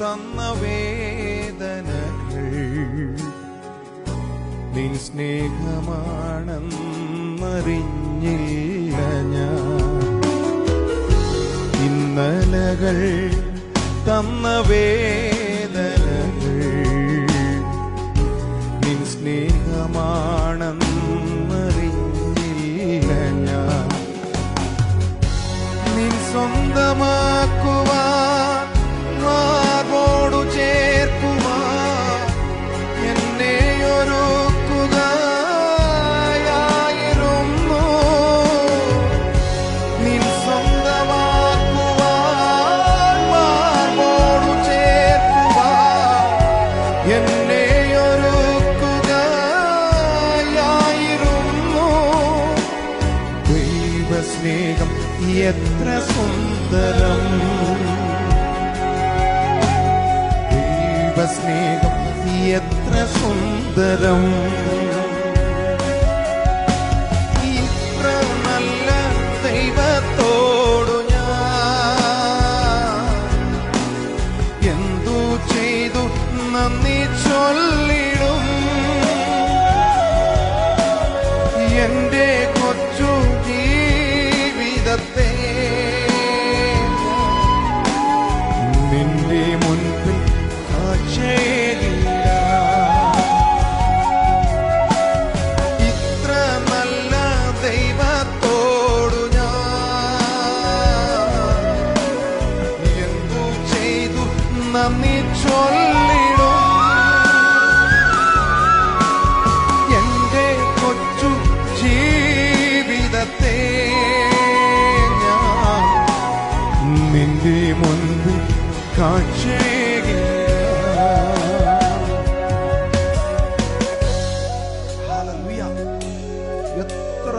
തന്ന വേദനകൾ. നിൻ സ്നേഹമാണെന്നറിഞ്ഞില്ല ഞാൻ. ഇന്നലകൾ തന്ന വേദനകൾ എത്ര സുന്ദരം ദൈവസ്നേഹം എത്ര സുന്ദരം നന്ദി ചൊല്ലിടും. എന്റെ കൊച്ചു ജീവിതത്തെ ഞാൻ നിന്റെ മുൻപിൽ Hallelujah. എത്ര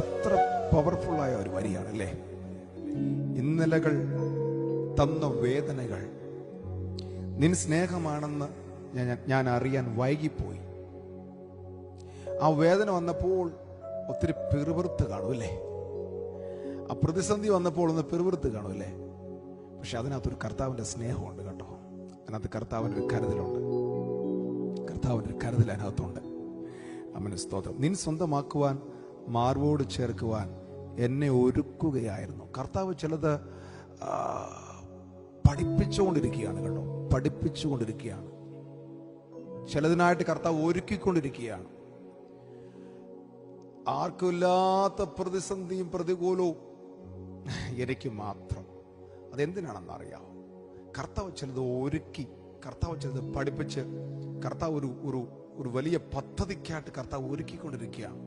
എത്ര പവർഫുൾ ആയ ഒരു വരിയാണല്ലേ? ഇന്നലകൾ തന്ന വേദനകൾ നിൻ സ്നേഹമാണെന്ന് ഞാൻ ഞാൻ അറിയാൻ വൈകിപ്പോയി. ആ വേദന വന്നപ്പോൾ ഒത്തിരി പിറുപിറുത്ത് കാണും അല്ലേ? ആ പ്രതിസന്ധി വന്നപ്പോൾ ഒന്ന് പിറുപിറുത്ത് കാണും അല്ലേ? പക്ഷെ അതിനകത്തൊരു കർത്താവിന്റെ സ്നേഹമുണ്ട് കേട്ടോ. അതിനകത്ത് കർത്താവിന്റെ ഒരു കരുതലുണ്ട്. കർത്താവിന്റെ ഒരു കരുതൽ അതിനകത്തുണ്ട്. അമ്മന് സ്തോത്രം. നിൻ സ്വന്തമാക്കുവാൻ മാർവോട് ചേർക്കുവാൻ എന്നെ ഒരുക്കുകയായിരുന്നു. കർത്താവ് ചിലത് പഠിപ്പിച്ചുകൊണ്ടിരിക്കുകയാണ് കേട്ടോ. പഠിപ്പിച്ചുകൊണ്ടിരിക്കുകയാണ്. ചിലതിനായിട്ട് കർത്താവ് ഒരുക്കിക്കൊണ്ടിരിക്കുകയാണ്. ആർക്കുമില്ലാത്ത പ്രതിസന്ധിയും പ്രതികൂലവും എനിക്ക് മാത്രം. അതെന്തിനാണെന്ന് അറിയാം കർത്താവ് ചിലത് ഒരുക്കി കർത്താവ് ചിലത് പഠിപ്പിച്ച് കർത്താവ് ഒരു ഒരു ഒരു വലിയ പദ്ധതിക്കായിട്ട് കർത്താവ് ഒരുക്കിക്കൊണ്ടിരിക്കുകയാണ്.